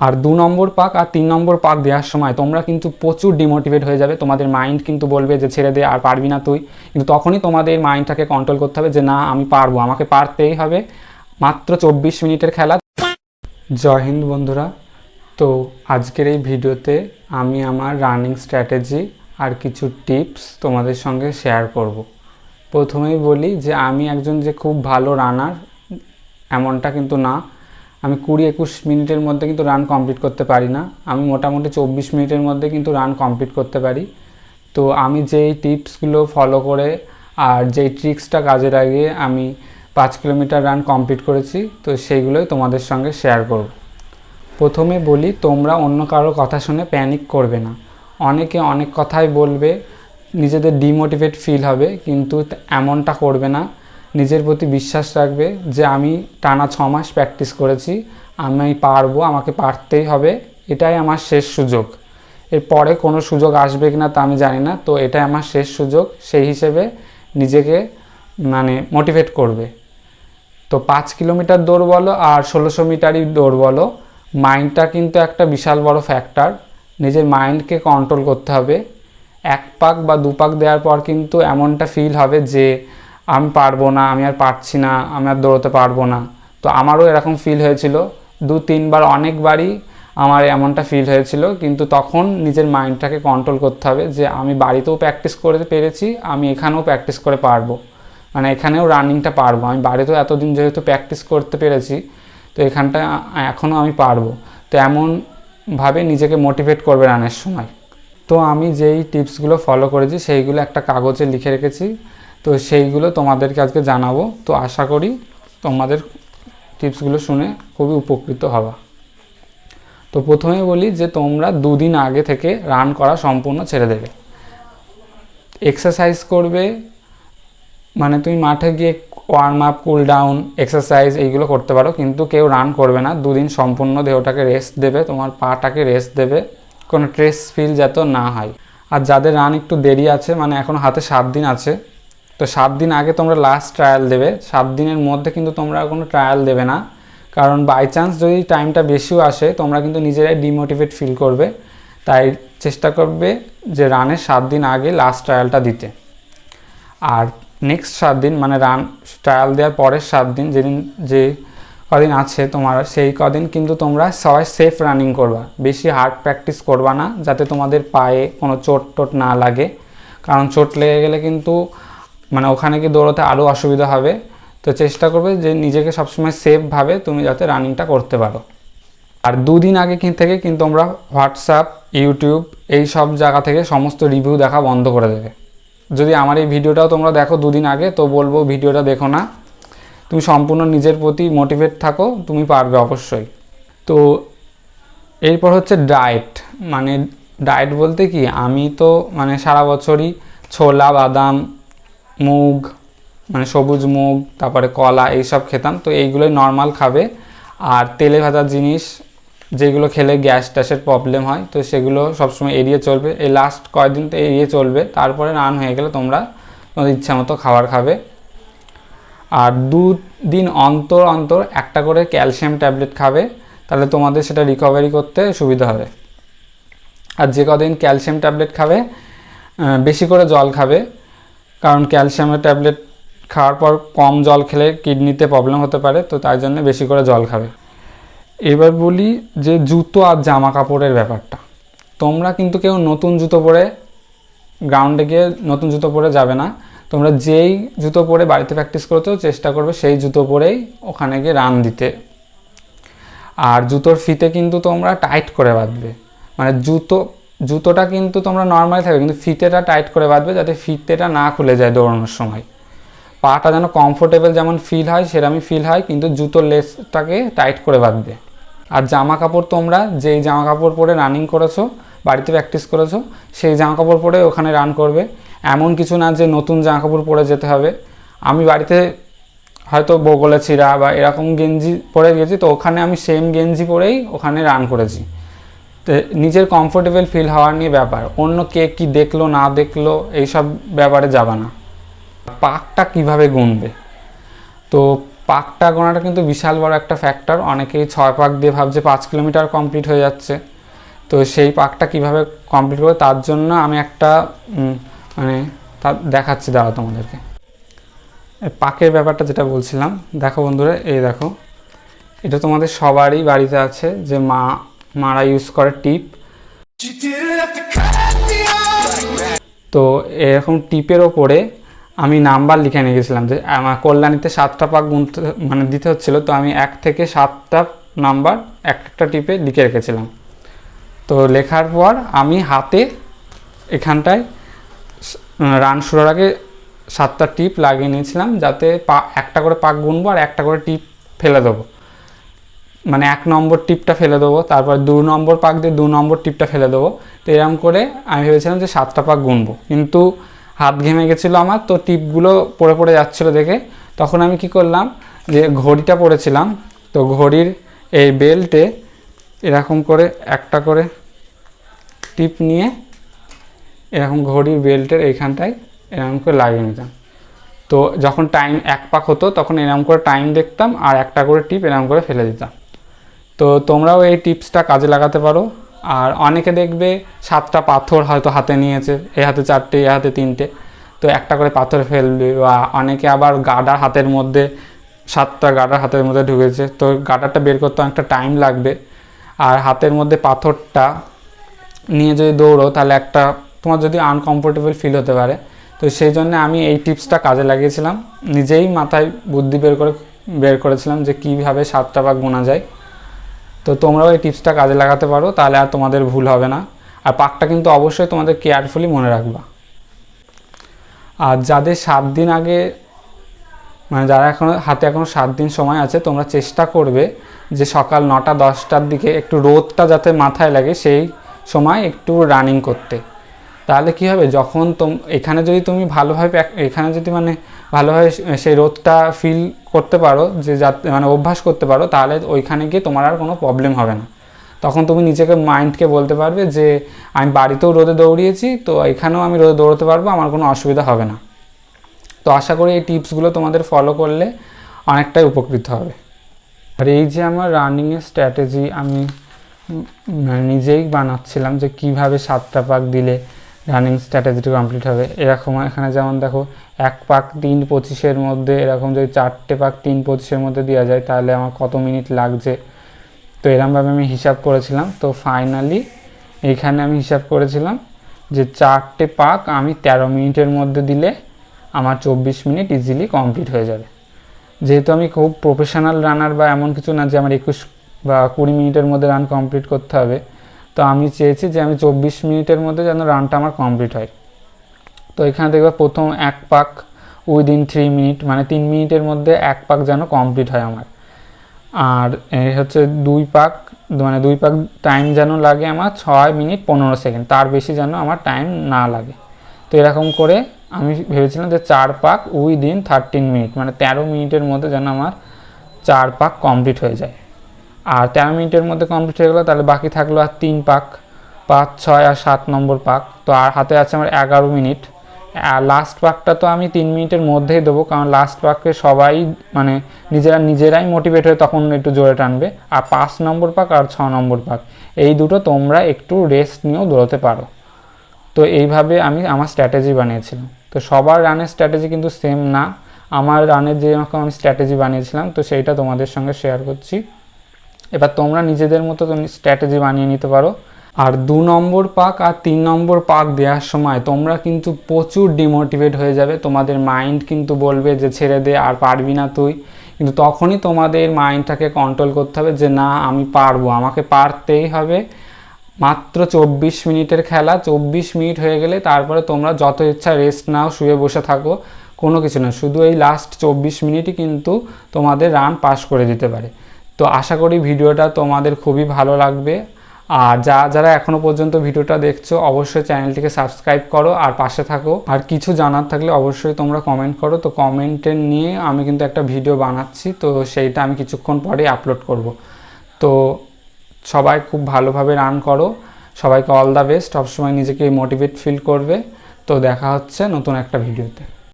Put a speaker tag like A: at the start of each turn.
A: আর দু নম্বর পাক আর তিন নম্বর পাক দেওয়ার সময় তোমরা কিন্তু প্রচুর ডিমোটিভেট হয়ে যাবে। তোমাদের মাইন্ড কিন্তু বলবে যে, ছেড়ে দে, আর পারবি না তুই। কিন্তু তখনই তোমাদের মাইন্ডটাকে কন্ট্রোল করতে হবে যে, না, আমি পারব। আমাকে পারতেই হবে। মাত্র চব্বিশ মিনিটের খেলা। জয় হিন্দ বন্ধুরা। তো আজকের এই ভিডিওতে আমি আমার রানিং স্ট্র্যাটেজি আর কিছু টিপস তোমাদের সঙ্গে শেয়ার করব। প্রথমেই বলি যে, আমি একজন যে খুব ভালো রানার এমনটা কিন্তু না। আমি কুড়ি একুশ মিনিটের মধ্যে কিন্তু রান কমপ্লিট করতে পারি না। আমি মোটামুটি চব্বিশ মিনিটের মধ্যে কিন্তু রান কমপ্লিট করতে পারি। তো আমি যেই টিপসগুলো ফলো করে আর যেই ট্রিক্সটা কাজে লাগিয়ে আমি পাঁচ কিলোমিটার রান কমপ্লিট করেছি, তো সেইগুলোই তোমাদের সঙ্গে শেয়ার করব। প্রথমে বলি, তোমরা অন্য কারোর কথা শুনে প্যানিক করবে না। অনেকে অনেক কথাই বলবে, নিজেদের ডিমোটিভেট ফিল হবে, কিন্তু এমনটা করবে না নিজের প্রতি বিশ্বাস রাখবে যে আমি টানা ছ মাস প্র্যাকটিস করেছি, আমি পারব, আমাকে পারতেই হবে, এটাই আমার শেষ সুযোগ। এরপরে কোনো সুযোগ আসবে কিনা তা আমি জানি না, তো এটাই আমার শেষ সুযোগ, সেই হিসেবে নিজেকে মানে মোটিভেট করবে। তো পাঁচ কিলোমিটার দৌড় বলো আর ষোলোশো মিটারই দৌড় বলো মাইন্ডটা কিন্তু একটা বিশাল বড় ফ্যাক্টর নিজের মাইন্ডকে কন্ট্রোল করতে হবে। এক পাক বা দু পাক দেওয়ার পর কিন্তু এমনটা ফিল হবে যে আমি পারব না, আমি আর পারছি না, আমি আর দৌড়তে পারব না। তো আমারও এরকম ফিল হয়েছিল। দু, তিনবার, অনেকবারই আমার এমনটা ফিল হয়েছিল। কিন্তু তখন নিজের মাইন্ডটাকে কন্ট্রোল করতে হবে যে আমি বাড়িতেও প্র্যাকটিস করতে পেরেছি, আমি এখানেও প্র্যাকটিস করে পারব। মানে এখানেও রানিংটা পারব। আমি বাড়িতেও এতদিন যেহেতু প্র্যাকটিস করতে পেরেছি, তো এখানটা এখনও আমি পারব। তো এমনভাবে নিজেকে মোটিভেট করবে রানের সময়। তো আমি যেই টিপসগুলো ফলো করেছি, সেইগুলো একটা কাগজে লিখে রেখেছি। তো সেইগুলো তোমাদেরকে আজকে জানাব। তো আশা করি তোমাদের টিপসগুলো শুনে খুবই উপকৃত হবা। তো প্রথমে বলি যে তোমরা দুদিন আগে থেকে রান করা সম্পূর্ণ ছেড়ে দেবে। এক্সারসাইজ করবে মানে তুমি মাঠে গিয়ে warm up cool down exercise এইগুলো করতে পারো, কিন্তু কেউ রান করবে না। দুদিন সম্পূর্ণ দেহটাকে রেস্ট দেবে, তোমার পাটাকে রেস্ট দেবে, কোনো স্ট্রেস ফিল যাতে না হয়। আর যাদের রান একটু দেরি আছে মানে এখন হাতে সাত দিন আছে তো সাত দিন আগে তোমরা লাস্ট ট্রায়াল দেবে। সাত দিনের মধ্যে কিন্তু তোমরা কোনো ট্রায়াল দেবে না। কারণ বাই চান্স যদি টাইমটা বেশিও আসে, তোমরা কিন্তু নিজেরাই ডিমোটিভেট ফিল করবে। তাই চেষ্টা করবে যে রানের সাত দিন আগে লাস্ট ট্রায়ালটা দিতে। আর নেক্সট সাত দিন মানে রান ট্রায়াল দেওয়ার পরের সাত দিন, যেদিন যে কদিন আছে তোমার, সেই কদিন কিন্তু তোমরা সবাই সেফ রানিং করবা। বেশি হার্ড প্র্যাকটিস করবা না, যাতে তোমাদের পায়ে কোনো চোট টোট না লাগে। কারণ চোট লেগে গেলে কিন্তু মানে ওখানে গিয়ে দৌড়াতে আরও অসুবিধা হবে। তো চেষ্টা করবে যে নিজেকে সবসময় সেফভাবে তুমি যাতে রানিংটা করতে পারো। আর দুদিন আগে থেকে কিন্তু আমরা হোয়াটসঅ্যাপ ইউটিউব এই সব জায়গা থেকে সমস্ত রিভিউ দেখা বন্ধ করে দেবে। যদি আমার এই ভিডিওটাও তোমরা দেখো দুদিন আগে, তো বলব ভিডিওটা দেখো না। তুমি সম্পূর্ণ নিজের প্রতি মোটিভেট থাকো, তুমি পারবে অবশ্যই। তো এরপর হচ্ছে ডায়েট মানে ডায়েট বলতে কি? আমি তো মানে সারা বছরই ছোলা, বাদাম মুগ মানে সবুজ মুগ, তারপরে কলা এইসব খেতাম। তো এইগুলোই নর্মাল খাবে। আর তেলে ভাজা জিনিস, যেগুলো খেলে গ্যাস ট্যাসের প্রবলেম হয়, তো সেগুলো সবসময় এড়িয়ে চলবে। এই লাস্ট কয়েকদিন তো এড়িয়ে চলবে। তারপরে রান হয়ে গেলে তোমরা তোমাদের ইচ্ছা মতো খাবার খাবে। আর দু দিন অন্তর অন্তর একটা করে ক্যালসিয়াম ট্যাবলেট খাবে, তাহলে তোমাদের সেটা রিকভারি করতে সুবিধা হবে। আর যে কদিন ক্যালসিয়াম ট্যাবলেট খাবে বেশি করে জল খাবে কারণ ক্যালসিয়ামের ট্যাবলেট খাওয়ার পর কম জল খেলে কিডনিতে প্রবলেম হতে পারে, তো তাই জন্য বেশি করে জল খাবে। এবার বলি যে জুতো আর জামা কাপড়ের ব্যাপারটা। তোমরা কিন্তু কেউ নতুন জুতো পরে গ্রাউন্ডে গিয়ে নতুন জুতো পরে যাবে না। তোমরা যেই জুতো পরে বাড়িতে প্র্যাকটিস করতেও চেষ্টা করবে, সেই জুতো পরেই ওখানে গিয়ে রান দিতে। আর জুতোর ফিতে কিন্তু তোমরা টাইট করে বাঁধবে। মানে জুতো জুতোটা কিন্তু তোমরা নর্মালি থাকবে, কিন্তু ফিতেটা টাইট করে বাঁধবে যাতে ফিতেটা না খুলে যায় দৌড়ানোর সময়। পাটা যেন কমফোর্টেবল যেমন ফিল হয় সেরকমই ফিল হয়, কিন্তু জুতোর লেসটাকে টাইট করে বাঁধবে। আর জামা কাপড় তোমরা যেই জামা কাপড় পরে রানিং করেছ, বাড়িতে প্র্যাকটিস করেছ, সেই জামা কাপড় পরে ওখানে রান করবে। এমন কিছু না যে নতুন জামা কাপড় পরে যেতে হবে। আমি বাড়িতে হয়তো বগলে ছিঁড়া বা এরকম গেঞ্জি পরে গেছি, তো ওখানে আমি সেম গেঞ্জি পরেই ওখানে রান করেছি। নিজের কমফোর্টেবল ফিল হওয়ার নিয়ে ব্যাপার। অন্য কে কি দেখল, না দেখল, এইসব ব্যাপারে যাবা না। পাকটা কীভাবে গুনবে? তো পাকটা গোনাটা কিন্তু বিশাল বড় একটা ফ্যাক্টর অনেকেই ছয় পাক দিয়ে ভাবছে পাঁচ কিলোমিটার কমপ্লিট হয়ে যাচ্ছে। তো সেই পাকটা কীভাবে কমপ্লিট করবে, তার জন্য আমি একটা মানে তা দেখাচ্ছি দাঁড়া তোমাদেরকে। পাকের ব্যাপারটা যেটা বলছিলাম, দেখো বন্ধুরা, এই দেখো, এটা তোমাদের সবারই বাড়িতে আছে যে মা মারা ইউজ করে টিপ. তো এরকম টিপের ওপরে আমি নাম্বার লিখে নিয়ে গেছিলাম যে, আমার কল্যাণীতে সাতটা পাক গুনতে মানে দিতে হচ্ছিল, তো আমি এক থেকে সাতটা নাম্বার এক একটা টিপে লিখে রেখেছিলাম তো লেখার পর আমি হাতে এখানটায় রান শুরুর আগে সাতটা টিপ লাগিয়ে নিয়েছিলাম, যাতে পা, একটা করে পাক গুনবো আর একটা করে টিপ ফেলে দেবো মানে এক নম্বর টিপটা ফেলে দেবো, তারপর দু নম্বর পাক দিয়ে দু নম্বর টিপটা ফেলে দেবো। তো এরকম করে আমি ভেবেছিলাম যে সাতটা পাক গুনবো, কিন্তু হাত ঘেমে গেছিল আমার, তো টিপগুলো পড়ে পড়ে যাচ্ছিল দেখে। তখন আমি কি করলাম যে ঘড়িটা পড়েছিলাম, তো ঘড়ির এই বেল্টে এরকম করে একটা করে টিপ নিয়ে এরকম ঘড়ির বেল্টের এইখানটায় এরকম করে লাগিয়ে নিতাম। তো যখন টাইম এক পাক হতো, তখন এরকম করে টাইম দেখতাম আর একটা করে টিপ এরকম করে ফেলে দিতাম। তো তোমরাও এই টিপসটা কাজে লাগাতে পারো। আর অনেকে দেখবে সাতটা পাথর হয়তো হাতে নিয়েছে, এ হাতে চারটে, এ হাতে তিনটে। তো একটা করে পাথর ফেলবে বা অনেকে আবার গাডার হাতের মধ্যে, সাতটা গাডার হাতের মধ্যে ঢুকেছে। তো গাডারটা বের করতে অনেকটা টাইম লাগবে। আর হাতের মধ্যে পাথরটা নিয়ে যদি দৌড়ো, তাহলে একটা তোমার যদি আনকমফোর্টেবল ফিল হতে পারে। তো সেই জন্য আমি এই টিপসটা কাজে লাগিয়েছিলাম। নিজেই মাথায় বুদ্ধি বের করে, বের করেছিলাম যে কীভাবে সাতটা পাক গোনা যায়। তো তোমরাও এই টিপসটা কাজে লাগাতে পারো, তাহলে আর তোমাদের ভুল হবে না। আর পাকটা কিন্তু অবশ্যই তোমাদের কেয়ারফুলি মনে রাখবা। আর যাদের সাত দিন আগে মানে যারা এখনও হাতে এখনও সাত দিন সময় আছে, তোমরা চেষ্টা করবে যে সকাল নটা, দশটার দিকে একটু রোদটা যাতে মাথায় লাগে, সেই সময় একটু রানিং করতে। তাহলে কি হবে? যখন তোম, এখানে যদি তুমি ভালোভাবে এখানে যদি মানে ভালোভাবে সেই রোদটা ফিল করতে পারো, যে যাতে মানে অভ্যাস করতে পারো, তাহলে ওইখানে গিয়ে তোমার আর কোনো প্রবলেম হবে না। তখন তুমি নিজেকে মাইন্ডকে বলতে পারবে যে, আমি বাড়িতেও রোদে দৌড়িয়েছি, তো এখানেও আমি রোদে দৌড়তে পারব, আমার কোনো অসুবিধা হবে না। তো আশা করি এই টিপসগুলো তোমাদের ফলো করলে অনেকটাই উপকৃত হবে। আর এই যে আমার রানিংয়ের স্ট্র্যাটেজি আমি মানে নিজেই বানাচ্ছিলাম যে কীভাবে সাতটা পাক দিলে রানিং স্ট্র্যাটেজিটি কমপ্লিট হবে। এরকম এখানে যেমন দেখো, এক পাক তিন পঁচিশের মধ্যে, এরকম যদি চারটে পাক তিন পঁচিশের মধ্যে দেওয়া যায়, তাহলে আমার কত মিনিট লাগছে? তো এরমভাবে আমি হিসাব করেছিলাম। তো ফাইনালি এখানে আমি হিসাব করেছিলাম যে চারটে পাক আমি তেরো মিনিটের মধ্যে দিলে আমার চব্বিশ মিনিট ইজিলি কমপ্লিট হয়ে যাবে। যেহেতু আমি খুব প্রফেশনাল রানার বা এমন কিছু না যে আমার একুশ বা কুড়ি মিনিটের মধ্যে রান কমপ্লিট করতে হবে তো আমি চেয়েছি যে আমি চব্বিশ মিনিটের মধ্যে যেন রানটা আমার কমপ্লিট হয়। তো এখানে দেখবে প্রথম এক পাক উইদিন থ্রি মিনিট মানে তিন মিনিটের মধ্যে এক পাক যেন কমপ্লিট হয় আমার। আর হচ্ছে দুই পাক মানে দুই পাক টাইম যেন লাগে আমার ছয় মিনিট পনেরো সেকেন্ড, তার বেশি যেন আমার টাইম না লাগে। তো এরকম করে আমি ভেবেছিলাম যে চার পাক উইদিন থার্টিন মিনিট মানে তেরো মিনিটের মধ্যে যেন আমার চার পাক কমপ্লিট হয়ে যায়। আর তেরো মিনিটের মধ্যে কমপ্লিট হয়ে গেলো, তাহলে বাকি থাকল আর তিন পাক। পাঁচ, ছয় আর সাত নম্বর পাক। তো আর হাতে আছে আমার এগারো মিনিট। আর লাস্ট পাকটা তো আমি তিন মিনিটের মধ্যেই দেবো, কারণ লাস্ট পাকে সবাই মানে নিজেরা নিজেরাই মোটিভেট হয়ে তখন একটু জোরে টানবে। আর পাঁচ নম্বর পাক আর ছ নম্বর পাক, এই দুটো তোমরা একটু রেস্ট নিয়েও দৌড়তে পারো। তো এইভাবে আমি আমার স্ট্র্যাটেজি বানিয়েছিলাম। তো সবার রানের স্ট্র্যাটেজি কিন্তু সেম না। আমার রানের যে রকম আমি স্ট্র্যাটেজি বানিয়েছিলাম, তো সেইটা তোমাদের সঙ্গে শেয়ার করছি। এবার তোমরা নিজেদের মতো তুমি স্ট্র্যাটেজি বানিয়ে নিতে পারো। আর দু নম্বর পাক আর তিন নম্বর পাক দেওয়ার সময় তোমরা কিন্তু প্রচুর ডিমোটিভেট হয়ে যাবে। তোমাদের মাইন্ড কিন্তু বলবে যে, ছেড়ে দে, আর পারবি না তুই। কিন্তু তখনই তোমাদের মাইন্ডটাকে কন্ট্রোল করতে হবে যে, না, আমি পারব। আমাকে পারতেই হবে। মাত্র চব্বিশ মিনিটের খেলা, চব্বিশ মিনিট হয়ে গেলে তারপরে তোমরা যত ইচ্ছা রেস্ট নাও, শুয়ে বসে থাকো, কোনো কিছু না। শুধু এই লাস্ট চব্বিশ মিনিটই কিন্তু তোমাদের রান পাস করে দিতে পারে। তো আশা করি ভিডিওটা তোমাদের খুবই ভালো লাগবে। আর যা, যারা এখনও পর্যন্ত ভিডিওটা দেখছ, অবশ্যই চ্যানেলটিকে সাবস্ক্রাইব করো আর পাশে থাকো। আর কিছু জানার থাকলে অবশ্যই তোমরা কমেন্ট করো। তো কমেন্টের নিয়ে আমি কিন্তু একটা ভিডিও বানাচ্ছি, তো সেইটা আমি কিছুক্ষণ পরে আপলোড করব। তো সবাই খুব ভালোভাবে রান করো। সবাইকে অল দ্য বেস্ট সবসময় নিজেকে মোটিভেট ফিল করবে। তো দেখা হচ্ছে নতুন একটা ভিডিওতে